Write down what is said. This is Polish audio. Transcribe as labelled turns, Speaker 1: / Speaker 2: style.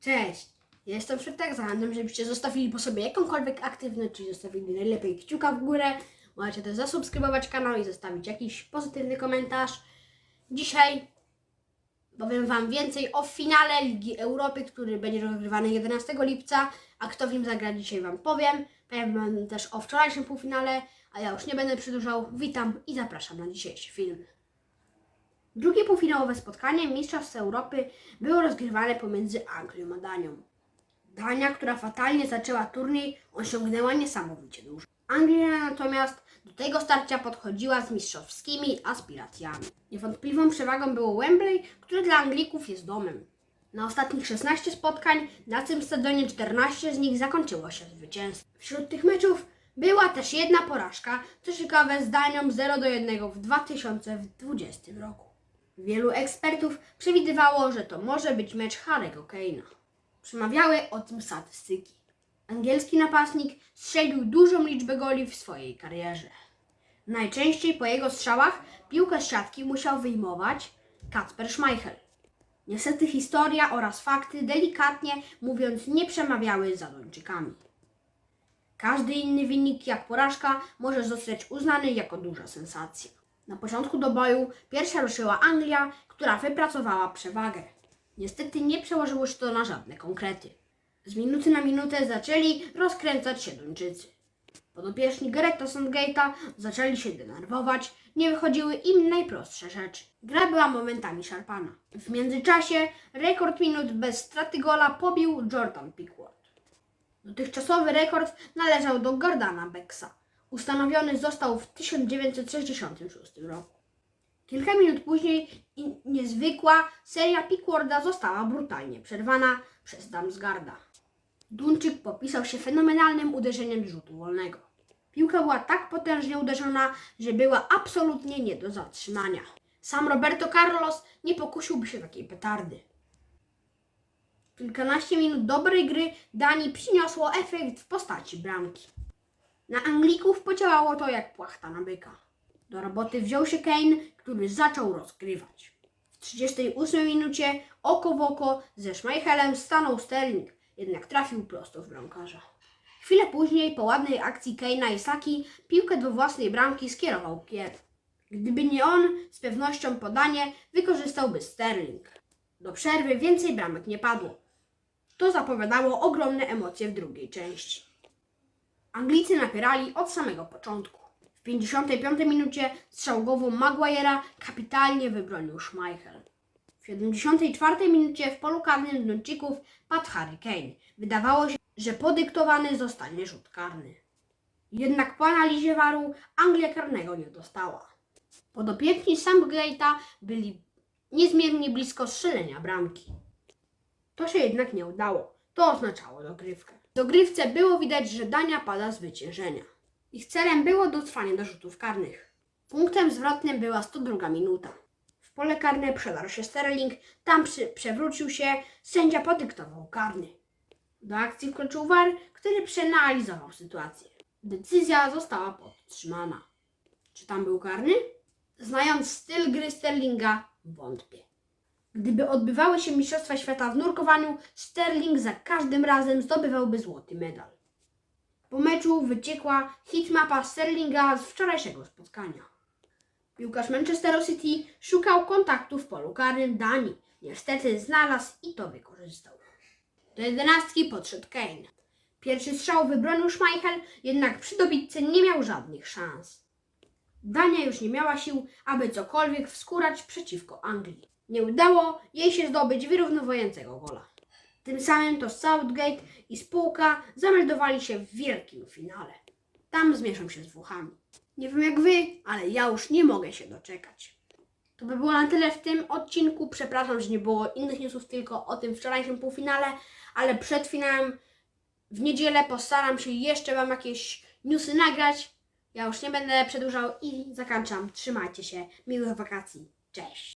Speaker 1: Cześć! Ja jestem Szeptak, zachęcam, żebyście zostawili po sobie jakąkolwiek aktywność, czyli zostawili najlepiej kciuka w górę. Możecie też zasubskrybować kanał i zostawić jakiś pozytywny komentarz. Dzisiaj powiem Wam więcej o finale Ligi Europy, który będzie rozgrywany 11 lipca, a kto w nim zagra dzisiaj Wam powiem. Powiem Wam też o wczorajszym półfinale, a ja już nie będę przedłużał. Witam i zapraszam na dzisiejszy film. Drugie półfinałowe spotkanie Mistrzostw Europy było rozgrywane pomiędzy Anglią a Danią. Dania, która fatalnie zaczęła turniej, osiągnęła niesamowicie dużo. Anglia natomiast do tego starcia podchodziła z mistrzowskimi aspiracjami. Niewątpliwą przewagą było Wembley, który dla Anglików jest domem. Na ostatnich 16 spotkań na tym stadionie 14 z nich zakończyło się zwycięstwem. Wśród tych meczów była też jedna porażka, co ciekawe z Danią 0 do 1 w 2020 roku. Wielu ekspertów przewidywało, że to może być mecz Harry'ego Kane'a. Przemawiały o tym statystyki. Angielski napastnik strzelił dużą liczbę goli w swojej karierze. Najczęściej po jego strzałach piłkę z siatki musiał wyjmować Kacper Schmeichel. Niestety historia oraz fakty, delikatnie mówiąc, nie przemawiały za Duńczykami. Każdy inny wynik jak porażka może zostać uznany jako duża sensacja. Na początku do boju pierwsza ruszyła Anglia, która wypracowała przewagę. Niestety nie przełożyło się to na żadne konkrety. Z minuty na minutę zaczęli rozkręcać się Duńczycy. Podopieczni Gareta Sandgate'a zaczęli się denerwować, nie wychodziły im najprostsze rzeczy. Gra była momentami szarpana. W międzyczasie rekord minut bez straty gola pobił Jordan Pickford. Dotychczasowy rekord należał do Gordana Becksa. Ustanowiony został w 1966 roku. Kilka minut później niezwykła seria Pickwarda została brutalnie przerwana przez Damsgarda. Duńczyk popisał się fenomenalnym uderzeniem rzutu wolnego. Piłka była tak potężnie uderzona, że była absolutnie nie do zatrzymania. Sam Roberto Carlos nie pokusiłby się takiej petardy. Kilkanaście minut dobrej gry Danii przyniosło efekt w postaci bramki. Na Anglików podziałało to jak płachta na byka. Do roboty wziął się Kane, który zaczął rozgrywać. W 38 minucie oko w oko ze Schmeichelem stanął Sterling, jednak trafił prosto w bramkarza. Chwilę później, po ładnej akcji Kane'a i Saki, piłkę do własnej bramki skierował Kier. Gdyby nie on, z pewnością podanie wykorzystałby Sterling. Do przerwy więcej bramek nie padło. To zapowiadało ogromne emocje w drugiej części. Anglicy napierali od samego początku. W 55 minucie strzał głową Maguire'a kapitalnie wybronił Schmeichel. W 74 minucie w polu karnym Duńczyków padł Harry Kane. Wydawało się, że podyktowany zostanie rzut karny. Jednak po analizie waru Anglia karnego nie dostała. Podopieczni Southgate'a byli niezmiernie blisko strzelenia bramki. To się jednak nie udało. To oznaczało dogrywkę. Dogrywce było widać, że Dania pada z wyciężenia. Ich celem było dotrwanie do rzutów karnych. Punktem zwrotnym była 102 minuta. W pole karne przedarł się Sterling, tam przewrócił się, sędzia podyktował karny. Do akcji wkroczył VAR, który przeanalizował sytuację. Decyzja została podtrzymana. Czy tam był karny? Znając styl gry Sterlinga, wątpię. Gdyby odbywały się Mistrzostwa Świata w nurkowaniu, Sterling za każdym razem zdobywałby złoty medal. Po meczu wyciekła hitmapa Sterlinga z wczorajszego spotkania. Piłkarz Manchesteru City szukał kontaktu w polu karnym Danii. Niestety znalazł i to wykorzystał. Do jedenastki podszedł Kane. Pierwszy strzał wybronił Schmeichel, jednak przy dobitce nie miał żadnych szans. Dania już nie miała sił, aby cokolwiek wskórać przeciwko Anglii. Nie udało jej się zdobyć wyrównywującego gola. Tym samym to Southgate i spółka zameldowali się w wielkim finale. Tam zmierzą się z Włochami. Nie wiem jak wy, ale ja już nie mogę się doczekać. To by było na tyle w tym odcinku. Przepraszam, że nie było innych newsów, tylko o tym wczorajszym półfinale, ale przed finałem w niedzielę postaram się jeszcze Wam jakieś newsy nagrać. Ja już nie będę przedłużał i zakończam. Trzymajcie się. Miłych wakacji. Cześć.